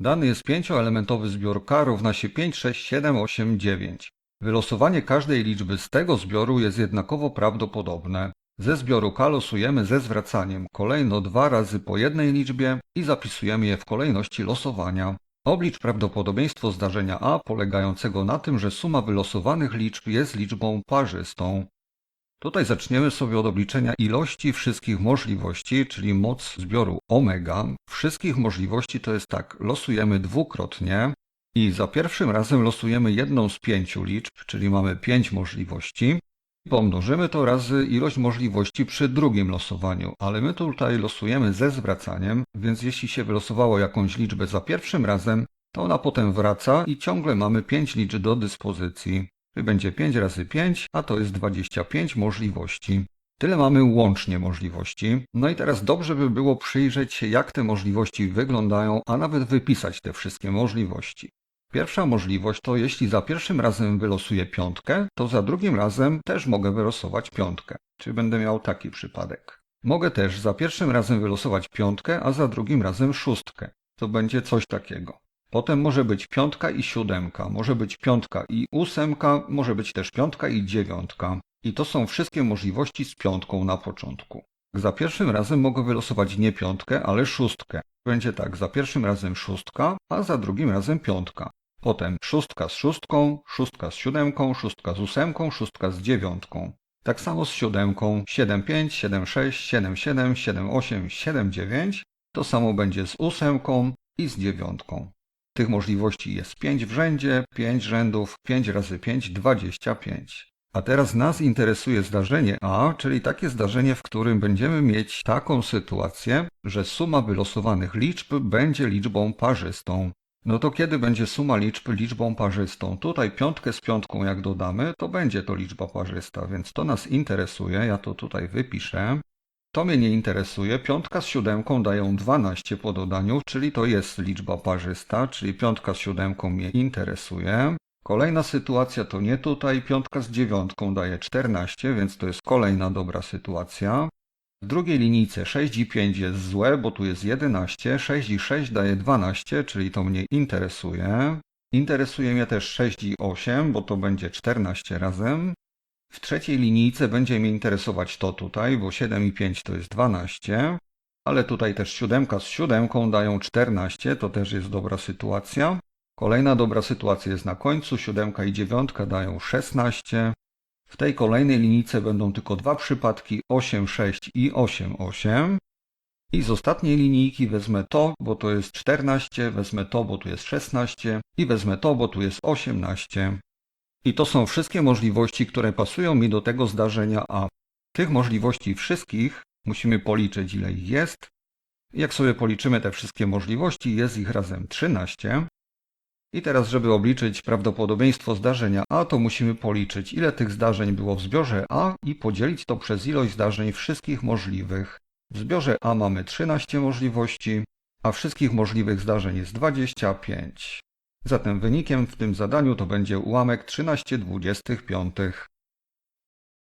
Dany jest pięcioelementowy zbiór k równa się 5, 6, 7, 8, 9. Wylosowanie każdej liczby z tego zbioru jest jednakowo prawdopodobne. Ze zbioru k losujemy ze zwracaniem kolejno dwa razy po jednej liczbie i zapisujemy je w kolejności losowania. Oblicz prawdopodobieństwo zdarzenia A polegającego na tym, że suma wylosowanych liczb jest liczbą parzystą. Tutaj zaczniemy sobie od obliczenia ilości wszystkich możliwości, czyli moc zbioru omega. Wszystkich możliwości to jest tak, losujemy dwukrotnie i za pierwszym razem losujemy jedną z pięciu liczb, czyli mamy pięć możliwości. Pomnożymy to razy ilość możliwości przy drugim losowaniu, ale my tutaj losujemy ze zwracaniem, więc jeśli się wylosowało jakąś liczbę za pierwszym razem, to ona potem wraca i ciągle mamy 5 liczb do dyspozycji. Czyli będzie 5 razy 5, a to jest 25 możliwości. Tyle mamy łącznie możliwości. No i teraz dobrze by było przyjrzeć się, jak te możliwości wyglądają, a nawet wypisać te wszystkie możliwości. Pierwsza możliwość to jeśli za pierwszym razem wylosuję piątkę, to za drugim razem też mogę wylosować piątkę. Czyli będę miał taki przypadek. Mogę też za pierwszym razem wylosować piątkę, a za drugim razem szóstkę. To będzie coś takiego. Potem może być piątka i siódemka, może być piątka i ósemka, może być też piątka i dziewiątka. I to są wszystkie możliwości z piątką na początku. Za pierwszym razem mogę wylosować nie piątkę, ale szóstkę. Będzie tak, za pierwszym razem szóstka, a za drugim razem piątka. Potem szóstka z szóstką, szóstka z siódemką, szóstka z ósemką, szóstka z dziewiątką. Tak samo z siódemką 7, 5, 7, 6, 7, 7, 7, 8, 7, 9. To samo będzie z ósemką i z dziewiątką. Tych możliwości jest 5 w rzędzie, 5 rzędów, 5 razy 5, 25. A teraz nas interesuje zdarzenie A, czyli takie zdarzenie, w którym będziemy mieć taką sytuację, że suma wylosowanych liczb będzie liczbą parzystą. No to kiedy będzie suma liczb liczbą parzystą? Tutaj piątkę z piątką jak dodamy, to będzie to liczba parzysta, więc to nas interesuje, ja to tutaj wypiszę. To mnie nie interesuje. Piątka z siódemką dają 12 po dodaniu, czyli to jest liczba parzysta, czyli piątka z siódemką mnie interesuje. Kolejna sytuacja to nie tutaj. Piątka z dziewiątką daje 14, więc to jest kolejna dobra sytuacja. W drugiej linijce 6 i 5 jest złe, bo tu jest 11. 6 i 6 daje 12, czyli to mnie interesuje. Interesuje mnie też 6 i 8, bo to będzie 14 razem. W trzeciej linijce będzie mnie interesować to tutaj, bo 7 i 5 to jest 12, ale tutaj też siódemka z siódemką dają 14, to też jest dobra sytuacja. Kolejna dobra sytuacja jest na końcu, siódemka i dziewiątka dają 16. W tej kolejnej linijce będą tylko dwa przypadki 8, 6 i 8, 8. I z ostatniej linijki wezmę to, bo to jest 14, wezmę to, bo tu jest 16 i wezmę to, bo tu jest 18. I to są wszystkie możliwości, które pasują mi do tego zdarzenia A. Tych możliwości wszystkich musimy policzyć, ile ich jest. Jak sobie policzymy te wszystkie możliwości, jest ich razem 13. I teraz, żeby obliczyć prawdopodobieństwo zdarzenia A, to musimy policzyć, ile tych zdarzeń było w zbiorze A i podzielić to przez ilość zdarzeń wszystkich możliwych. W zbiorze A mamy 13 możliwości, a wszystkich możliwych zdarzeń jest 25. Zatem wynikiem w tym zadaniu to będzie ułamek 13 dwudziestych piątych.